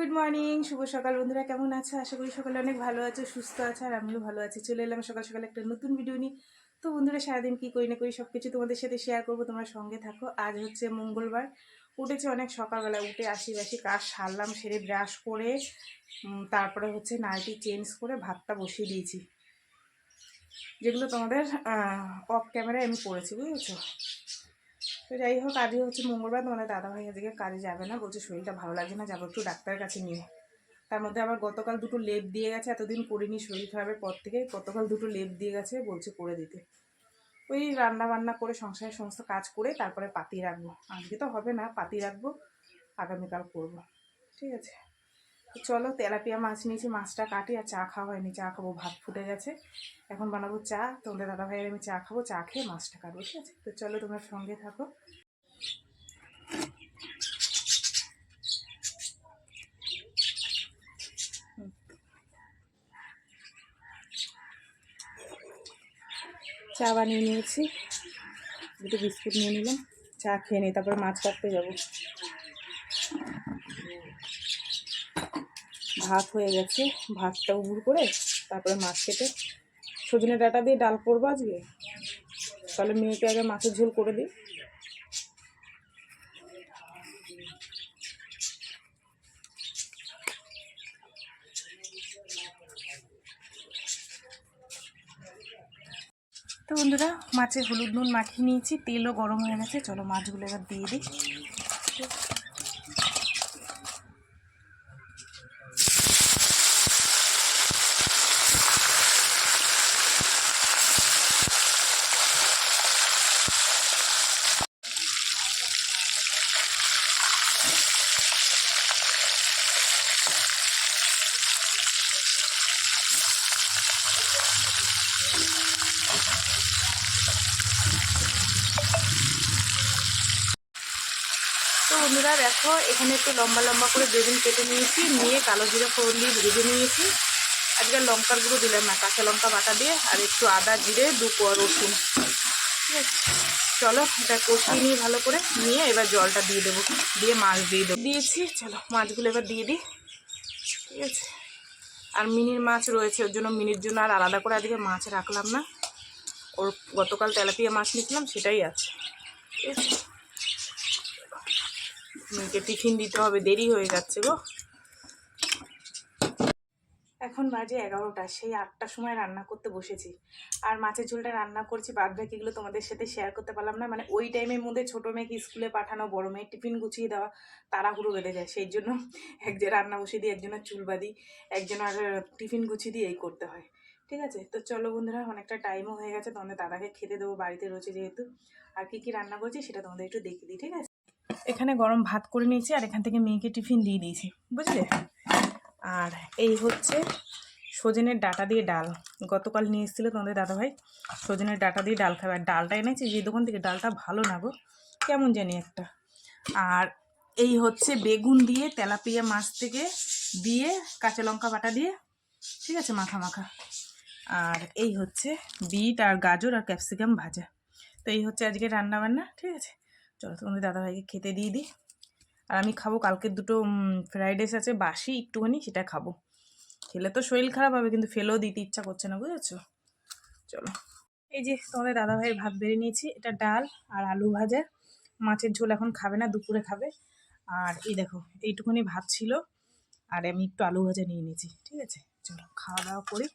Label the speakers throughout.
Speaker 1: Good morning শুভ সকাল বন্ধুরা, কেমন আছে? আশা করি সকালে অনেক ভালো আছে, সুস্থ আছে, আর আমিও ভালো আছি। চলে এলাম সকাল সকাল একটা নতুন ভিডিও নিয়ে। তো বন্ধুরা, সারাদিন কী করি না করি সব কিছু তোমাদের সাথে শেয়ার করব, তোমার সঙ্গে থাকো। আজ হচ্ছে মঙ্গলবার। উঠেছে অনেক সকালবেলা, উঠে আসি, বাসি কাজ সারলাম, সেরে ব্রাশ করে তারপরে হচ্ছে নাইটি চেঞ্জ করে ভাতটা বসিয়ে দিয়েছি। যেগুলো তোমাদের অফ ক্যামেরায় আমি পড়েছি, বুঝেছ? তো যাই হোক আজই হচ্ছে মঙ্গলবার, তোমাদের দাদাভাই আজকে কাজে যাবে না, বলছে শরীরটা ভালো লাগছে না, যাব একটু ডাক্তারের কাছে নিয়ে। তার মধ্যে আবার গতকাল দুটো লেপ দিয়ে গেছে, এতদিন করিনি শরীর খারাপের পর থেকে, গতকাল দুটো লেপ দিয়ে গেছে, বলছে করে দিতে। ওই রান্না বান্না করে, সংসারের সমস্ত কাজ করে তারপরে পাতি রাখব। আজকে তো হবে না, পাতি রাখব, আগামীকাল করব। ঠিক আছে। চলো তেলাপিয়া মাছ নিয়েছি, মাছটা কাটি আর চা খাওয়া হয়নি, চা খাব, ভাত ফুটে গেছে। এখন বানাবো চা, তোমাদের দাদা ভাইয়ের আমি চা খাব, চা খেয়ে মাছটা কাটবো, ঠিক আছে? তো চলো তোমরা সঙ্গে থাকো। চা বানিয়ে নিয়েছি। দুটো বিস্কুট নিয়ে নিলাম, চা খেয়ে নিই, তারপরে মাছ কাটতে যাব। ভাত হয়ে গেছে। ভাতটা উবুর করে তারপরে মাছ কেটে সজনে ডাটা দিয়ে ডাল করব আজকে। তাহলে মেয়েকে আগে মাছের ঝোল করে দিই। তো বন্ধুরা মাছে হলুদ নুন মাখিয়ে নিয়েছি, তেলও গরম হয়ে গেছে। চলো মাছগুলো এবার দিয়ে দিই। বন্ধুরা দেখো, এখানে একটু লম্বা লম্বা করে বেগুন কেটে নিয়েছি, নিয়ে কালো জিরা ফোড়ন দিয়ে ভেজে নিয়েছি। আজকে লঙ্কার গুঁড়ো দিলাম না, কাঁচা লঙ্কা বাটা দিয়ে আর একটু আদা জিরে, দু কোয়া রসুন। ঠিক আছে? চলো, এটা কষিয়ে নিয়ে ভালো করে নিয়ে এবার জলটা দিয়ে দেবো, দিয়ে মাছ দিয়ে দেবো। দিয়েছি, চলো, মাছগুলো এবার দিয়ে দিই। ঠিক আছে? আর মিনির মাছ রয়েছে, ওর জন্য মিনির জন্য আর আলাদা করে আজকে মাছ রাখলাম না। ওর গতকাল তেলাপিয়া মাছ নিয়েছিলাম, সেটাই আছে। ঠিক আছে? মেয়েকে টিফিন দিতে হবে, দেরি হয়ে যাচ্ছে গো। এখন বাজে এগারোটা, সেই আটটার সময় রান্না করতে বসেছি। আর মাছের ঝোলটা রান্না করছি, বাদ বাকিগুলো তোমাদের সাথে শেয়ার করতে পারলাম না। মানে ওই টাইমের মধ্যে ছোটো মেয়েকে স্কুলে পাঠানো, বড় মেয়ের টিফিন গুছিয়ে দেওয়া, তাড়াহুড়ো বেড়ে যায়। সেই জন্য একজন রান্না বসিয়ে দিই একজনের চুল বাঁধি, একজন আর টিফিন গুছিয়ে দিয়ে এই করতে হয়। ঠিক আছে? তো চলো বন্ধুরা, অনেকটা টাইমও হয়ে গেছে, তোমাদের দাদাকে খেতে দেবো, বাড়িতে রয়েছে যেহেতু। আর কি কি রান্না করছি সেটা তোমাদের একটু দেখিয়ে দিই, ঠিক আছে? এখানে গরম ভাত করে নিয়েছি আর এখান থেকে মেয়েকে টিফিন দিয়ে দিয়েছি, বুঝলে? আর এই হচ্ছে সজনের ডাটা দিয়ে ডাল। গতকাল নিয়ে এসেছিল তোমাদের দাদাভাই, সজনের ডাটা দিয়ে ডাল খাবে। আর ডালটা এনেছি, যে দোকান থেকে ডালটা ভালো না গো, কেমন জানি একটা। আর এই হচ্ছে বেগুন দিয়ে তেলাপিয়া মাছ থেকে দিয়ে কাঁচা লঙ্কা বাটা দিয়ে, ঠিক আছে, মাখা মাখা। আর এই হচ্ছে বিট আর গাজর আর ক্যাপসিকাম ভাজা। তো এই হচ্ছে আজকে রান্না বান্না ঠিক আছে? চলো তোমাদের দাদাভাইকে খেতে দিয়ে দিই। আর আমি খাব কালকের দুটো ফ্রাইড রাইস আছে, বাসি একটুখানি, সেটা খাব। খেলে তো শরীর খারাপ হবে, কিন্তু ফেলেও দিতে ইচ্ছা করছে না, বুঝেছ? চলো। এই যে তোমাদের দাদাভাইয়ের ভাত বেড়ে নিয়েছি, এটা ডাল আর আলু ভাজা। মাছের ঝোল এখন খাবে না, দুপুরে খাবে। আর এই দেখো, এইটুকুনি ভাত ছিল, আর আমি একটু আলু ভাজা নিয়ে নিয়েছি, ঠিক আছে? চলো, খাওয়া দাওয়া করি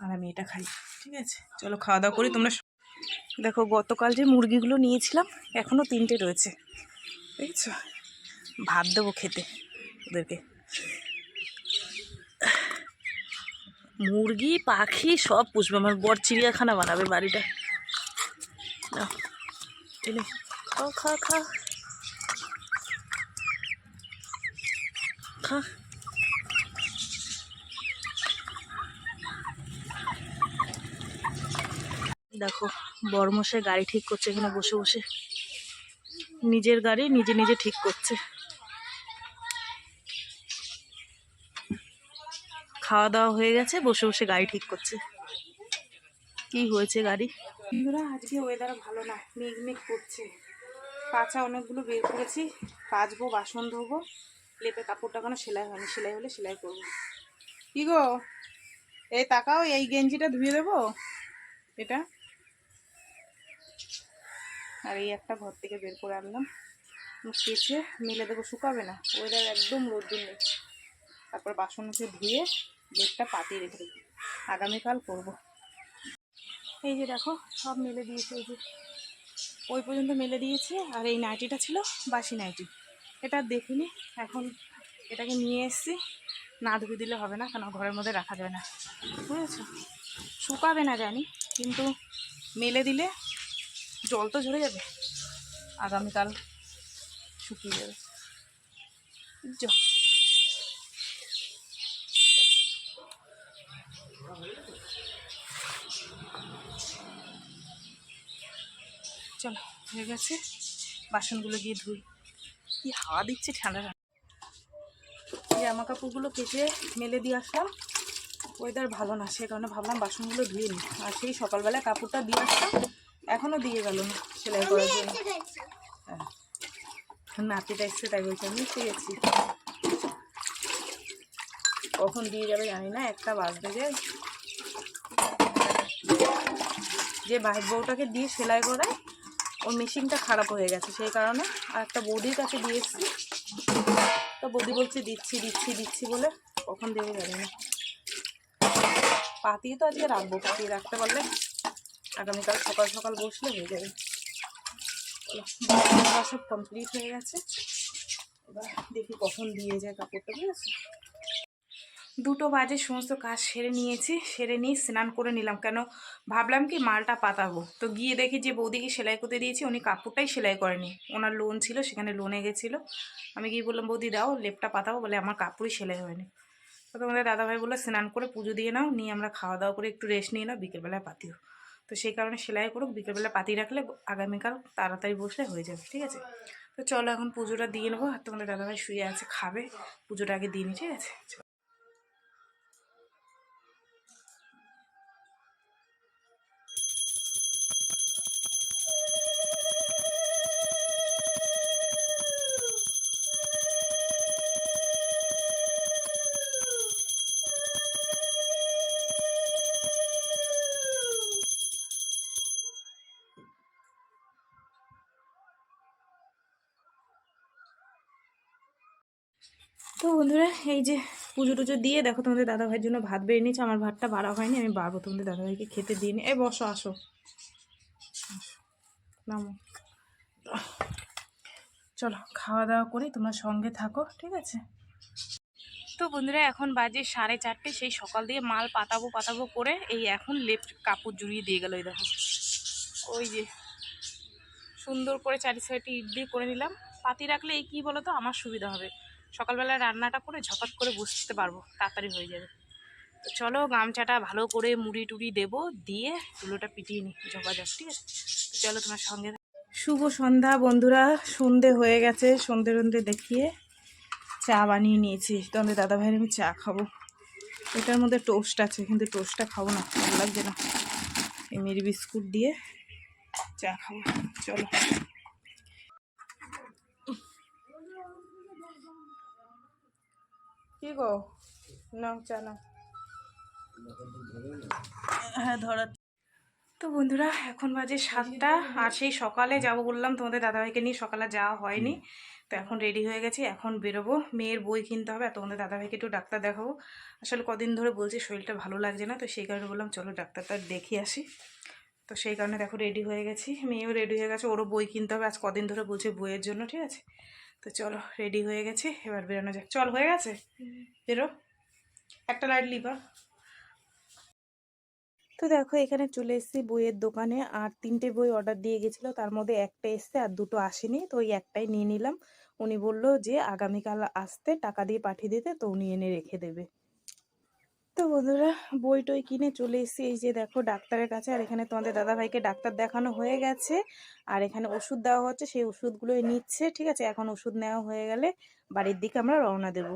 Speaker 1: আর আমি এটা খাই, ঠিক আছে? চলো খাওয়া দাওয়া করি, তোমরা দেখো, গতকাল যে মুরগিগুলো নিয়েছিলাম এখনও তিনটে রয়েছে। দেখছ? ভাত দেবো খেতে ওদেরকে। মুরগি, পাখি সব পুষবে। আমার বর চিড়িয়াখানা বানাবে বাড়িটা। খাও খা খা খা। দেখো বড়মশাই গাড়ি ঠিক করছে এখানে বসে বসে। নিজের গাড়ি নিজে নিজে ঠিক করছে। খাওয়া দাওয়া হয়ে গেছে, বসে বসে গাড়ি ঠিক করছে।
Speaker 2: কি হয়েছে গাড়ি?
Speaker 1: বন্ধুরা, আজকে ওয়েদার ভালো না মেঘ মেঘ করছে। কাঁচা অনেকগুলো বের করেছি কাচবো বাসন ধোবো, লেপে কাপড়টা কোনো সেলাই হয়নি, সেলাই হলে সেলাই করব। কি গো? এই তাকাও, এই গেঞ্জিটা ধুয়ে দেবো? এটা? আর এই একটা ঘর থেকে বের করে আনলাম। কেচে মেলে দেবো, শুকাবে না। ওয়েদার একদম রোদ্দুর নেই। তারপর বাসনকে ধুয়ে লেপটা পাতিয়ে রেখে দেবো। আগামীকাল করব। এই যে দেখো, সব মেলে দিয়েছে এই যে। ওই পর্যন্ত মেলে দিয়েছি। আর এই নাইটিটা ছিল বাসি নাইটি। এটা দেখিনি। এখন এটাকে নিয়ে এসেছি। না ধুয়ে দিলে হবে না কেন ঘরের মধ্যে রাখা যায় না। বুঝেছ? শুকাবে না জানি, কিন্তু মেলে দিলে জল তো ঝরে যাবে। আগামীকাল শুকিয়ে যাবে। চলো, হয়ে গেছে। বাসনগুলো গিয়ে ধুই। কি হাওয়া দিচ্ছে ঠান্ডা ঠান্ডা। জামা কাপড়গুলো কেটে মেলে দিয়ে আসলাম। ওয়েদার ভালো না, সে কারণে ভাবলাম বাসনগুলো ধুয়ে নিই। আর সেই সকালবেলা কাপড়টা দিয়ে আসলাম। এখনও দিয়ে গেল না সেলাই করার জন্য। হ্যাঁ। নাতিটা এসছে তাই বলছে আমি এসে গেছি। কখন দিয়ে যাবে জানি না একটা বাজতে যায় যে ভাই বউটাকে দিয়ে সেলাই করায় ওর মেশিনটা খারাপ হয়ে গেছে সেই কারণে আর একটা বৌদির কাছে দিয়ে এসেছি। তো বৌদি বলছে দিচ্ছি দিচ্ছি দিচ্ছি বলে কখন দেবে জানি না। পাতিয়ে তো আজকে রাখব পাতিয়ে রাখতে পারলে আগামীকাল সকাল সকাল বসলে হয়ে যাবে। সব কমপ্লিট হয়ে গেছে। এবার দেখি কখন দিয়ে যায় কাপড়টা, ঠিক আছে? দুটো বাজে, সমস্ত কাজ সেরে নিয়েছি। সেরে নিয়ে স্নান করে নিলাম। কেন? ভাবলাম কি মালটা পাতাবো। তো গিয়ে দেখি যে বৌদিকে সেলাই করতে দিয়েছি, উনি কাপড়টাই সেলাই করেনি। ওনার লোন ছিল, সেখানে লোনে গেছিল। আমি গিয়ে বললাম, বৌদি, দাও, লেপটা পাতাবো। বলে, আমার কাপড়ই সেলাই হয়নি। তো তোমাদের দাদাভাই বলল, স্নান করে পুজো দিয়ে নাও, নিয়ে আমরা খাওয়া দাওয়া করে একটু রেস্ট নিয়ে নাও, বিকেলবেলায় পাতিও তো সেই কারণে সেলাই করুক, বিকেলবেলা পাতি রাখলে আগামীকাল তাড়াতাড়ি বসলে হয়ে যাবে, ঠিক আছে? তো চলো এখন পুজোটা দিয়ে নেব। আর তোমাদের দাদাভাই শুয়ে আছে, খাবে। পুজোটা আগে দিয়ে নি, ঠিক আছে? তো বন্ধুরা এই যে পুজো টুজো দিয়ে দেখো তোমাদের দাদাভাইয়ের জন্য ভাত বেড়ে নিয়েছে। আমার ভাতটা বাড়া হয়নি আমি বাড়বো তোমাদের দাদাভাইকে খেতে দিয়ে নি। এই বসো আসো। আসো, নামো। চলো খাওয়া দাওয়া করি তোমরা সঙ্গে থাকো ঠিক আছে? তো বন্ধুরা এখন বাজে সাড়ে চারটে সেই সকাল দিয়ে মাল পাতাবো পাতাবো করে এই এখন লেফট কাপড় জুড়িয়ে দিয়ে গেল এই দেখো। ওই যে সুন্দর করে চারি সাইডে ইডলি করে নিলাম। পাতি রাখলে এই কী বলো তো আমার সুবিধা হবে। সকালবেলা রান্নাটা করে ঝপাত করে বসতে পারব, তাড়াতাড়ি হয়ে যাবে। তো চলো গামছাটা ভালো করে মুড়ি টুড়ি দেবো, দিয়ে চুলোটা পিটিয়ে নিই ঝপাঝপ ঠিক আছে? চলো তোমার সঙ্গে শুভ সন্ধ্যা বন্ধুরা, সন্ধে হয়ে গেছে, সন্ধে সন্ধে দেখিয়ে চা বানিয়ে নিয়েছি। তোমাদের দাদা ভাইয়ের আমি চা খাব। এটার মধ্যে টোস্ট আছে, কিন্তু টোস্টটা খাব না, ভালো লাগছে না। এই মেরি বিস্কুট দিয়ে চা খাব। চলো। কি গো? নাও চা নাও। হ্যাঁ ধরা। তো বন্ধুরা এখন বাজে সাতটা আর সেই সকালে যাব বললাম তোমাদের দাদাভাইকে নিয়ে সকালে যাওয়া হয়নি। তো এখন রেডি হয়ে গেছি এখন বেরোবো। মেয়ের বই কিনতে হবে আর তোমাদের দাদাভাইকে একটু ডাক্তার দেখাবো। আসলে কদিন ধরে বলছি শরীরটা ভালো লাগছে না তো সেই কারণে বললাম চলো ডাক্তারটা দেখিয়ে আসি। তো সেই কারণে দেখো রেডি হয়ে গেছি। মেয়েও রেডি হয়ে গেছে ওরও বই কিনতে হবে। আজ কদিন ধরে বলছে বইয়ের জন্য ঠিক আছে? তো চলো রেডি হয়ে গেছে। এবার বেরোনো যাক। চল, হয়ে গেছে? বেরো। একটা লাইট লিবা তো দেখো, এখানে চলে এসেছি বইয়ের দোকানে। আর তিনটে বই অর্ডার দিয়ে গেছিল। তার মধ্যে একটা এসছে আর দুটো আসেনি। তো ওই একটাই নিয়ে নিলাম। উনি বলল যে, আগামীকাল আসতে টাকা দিয়ে পাঠিয়ে দিতে, তো উনি এনে রেখে দেবে। তো বন্ধুরা, বই টই কিনে চলে এসেছি। এই যে দেখো, ডাক্তারের কাছে, আর এখানে তোমাদের দাদাভাইকে ডাক্তার দেখানো হয়ে গেছে। আর এখানে ওষুধ দেওয়া হচ্ছে, সেই ওষুধগুলোই নিচ্ছে, ঠিক আছে? এখন ওষুধ নেওয়া হয়ে গেলে বাড়ির দিকে আমরা রওনা দেবো।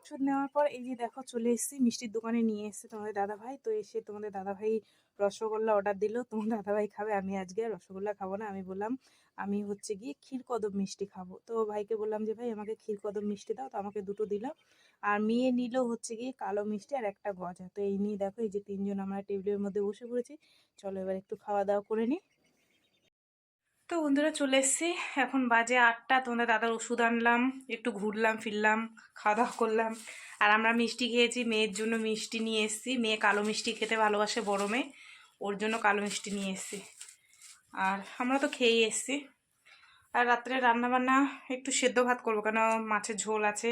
Speaker 1: ওষুধ নেওয়ার পর এই যে দেখো, চলে এসেছি, মিষ্টির দোকানে নিয়ে এসেছে তোমাদের দাদাভাই। তো এসে তোমাদের দাদাভাই রসগোল্লা অর্ডার দিল। তোমার দাদাভাই খাবে, আমি আজকে রসগোল্লা খাব না, আমি বললাম, আমি হচ্ছে গিয়ে ক্ষীর কদম মিষ্টি খাব। তো ভাইকে বললাম যে, ভাই, আমাকে ক্ষীর কদম মিষ্টি দাও। তো আমাকে দুটো দিল। আর মেয়ে নিল হচ্ছে গিয়ে কালো মিষ্টি আর একটা গজা। তো এই নিয়ে দেখো, এই যে তিনজন আমরা টেবিলের মধ্যে বসে পড়েছি। চলো এবার একটু খাওয়া দাওয়া করে নিই তো বন্ধুরা চলে এসেছি। এখন বাজে আটটা। তোমাদের দাদার ওষুধ আনলাম, একটু ঘুরলাম, ফিরলাম খাওয়া দাওয়া করলাম। আর আমরা মিষ্টি খেয়েছি। মেয়ের জন্য মিষ্টি নিয়ে এসেছি। মেয়ে কালো মিষ্টি খেতে ভালোবাসে বড় মেয়ে। ওর জন্য কালো মিষ্টি নিয়ে এসেছি। আর আমরা তো খেয়েই এসেছি। আর রাত্রে রান্নাবান্না একটু সেদ্ধ ভাত করব কেন মাছের ঝোল আছে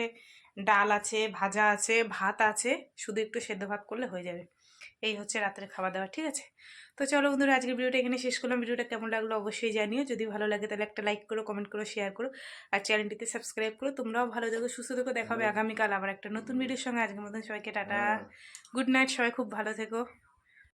Speaker 1: ডাল আছে ভাজা আছে ভাত আছে শুধু একটু সেদ্ধ ভাত করলে হয়ে যাবে। এই হচ্ছে রাত্রে খাওয়া দাওয়া ঠিক আছে? তো চলো বন্ধুরা আজকের ভিডিওটা এখানে শেষ করলাম। ভিডিওটা কেমন লাগল অবশ্যই জানিও। যদি ভালো লাগে তাহলে একটা লাইক করো কমেন্ট করো শেয়ার করো আর চ্যানেলটিতে সাবস্ক্রাইব করো। তোমরাও ভালো থেকো সুস্থ থেকো দেখাবে আগামীকাল আবার একটা নতুন ভিডিওর সঙ্গে। আজকের মতন সবাইকে টাটা। গুড নাইট সবাই খুব ভালো থেকো।